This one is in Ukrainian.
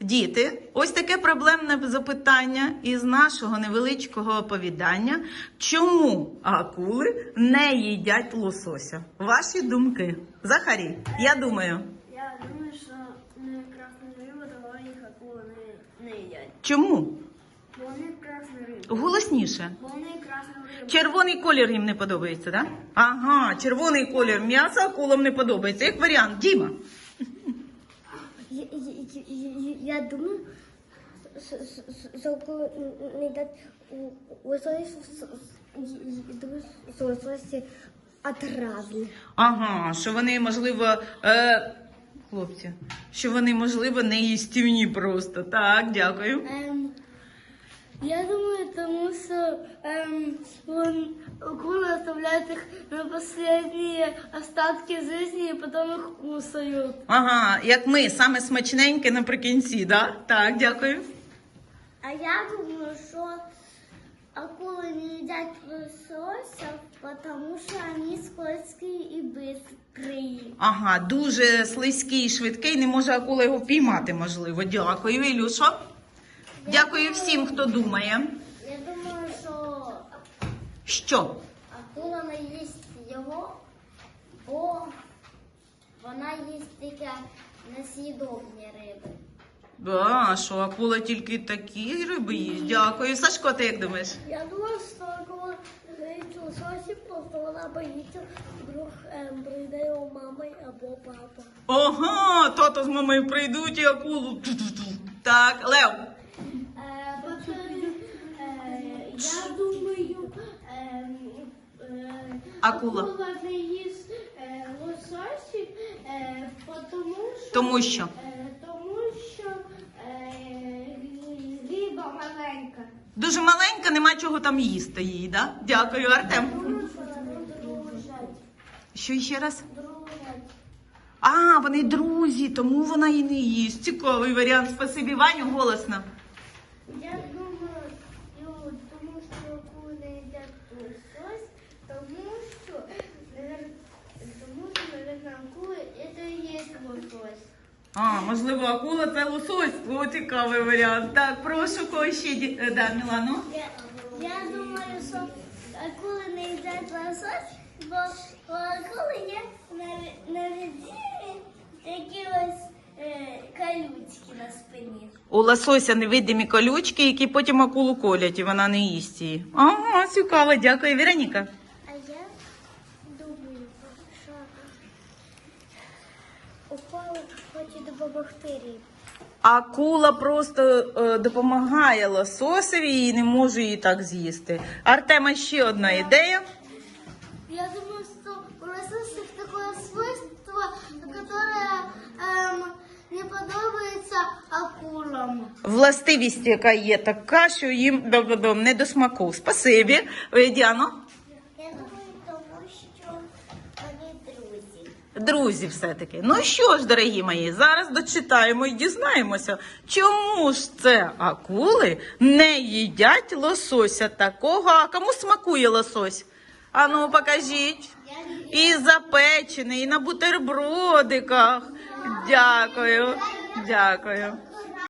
Діти, ось таке проблемне запитання із нашого невеличкого оповідання. Чому акули не їдять лосося? Ваші думки. Захарій, я думаю, Я думаю, що не красна риба, того їх акули не, не їдять. чому? Бо вони красна риба. Голосніше. Бо вони красна риба. Червоний колір їм не подобається, так? Да? Ага, червоний колір м'яса акулам не подобається. Як варіант, Діма. Я, думаю, сколько не дать думаю, що. Ага, що вони, можливо, е, хлопці, що вони, можливо, не їстівні просто. Так, дякую. Ем, я думаю, тому що ем, вон, акули оставляють їх на останні остатки життя і потім їх кусають. Ага, як ми, саме смачненьке наприкінці, да? Так, дякую. А я думаю, що акули не їдять лосося, тому що вони скользкі і бистрі. Ага, дуже слизький і швидкий, не може акула його впіймати, можливо. Дякую, Ілюшо. Дякую всім, хто думає. Я думаю, що Що? акула не їсть його, бо вона їсть тільки несъїдобні риби. Да, що акула тільки такі риби їсть. Дякую. Сашко, ти як думаєш? Я думаю, що акула не їсть лососі, просто вона боїться, вдруг ем, прийде його мама або папа. Ага, тато з мамою прийдуть і акулу. ту-ту-ту. Так, Лев. Е, е, я думаю, е, е, Акула. акула не їсть лососів, тому що, Тому що. е, тому що е, риба маленька. Дуже маленька, нема чого там їсти їй, да? Дякую, Артем. Тому що вони дружать. Що ще раз? Дружать. А, вони друзі, тому вона і не їсть. Цікавий варіант. Спасибі, Ваню, голосно. Я думаю, ну, тому що акули не їдять лосось, тому що, тому що, наверное, акули це є лосось. А, можливо, акула це лосось. О, цікавий варіант. Так, прошу кого ще ді- е, да, Мілану. Я, я думаю, що акули не їдять лосось, бо у акули є на, на ось калючки на спині. У лосося невидимі колючки, які потім акулу колять, і вона не їсть її. Ага, цікаво, дякую, Вероніка. А я думаю, що упала хоче допомогти рибі. Акула просто е, допомагає лососеві і не може її так з'їсти. Артема ще одна ідея. Я думаю, что у лососев такое свойство, которое эм, не подобается акулам. Властивість, яка є така, що їм не до смаку. Спасибі. Діано. Я думаю, тому що вони друзі. Друзі, все-таки. Ну що ж, дорогі мої, зараз дочитаємо і дізнаємося, чому ж це акули не їдять лосося такого, а кому смакує лосось? Ану, покажіть. І запечений, і на бутербродиках. Дякую. Дякую.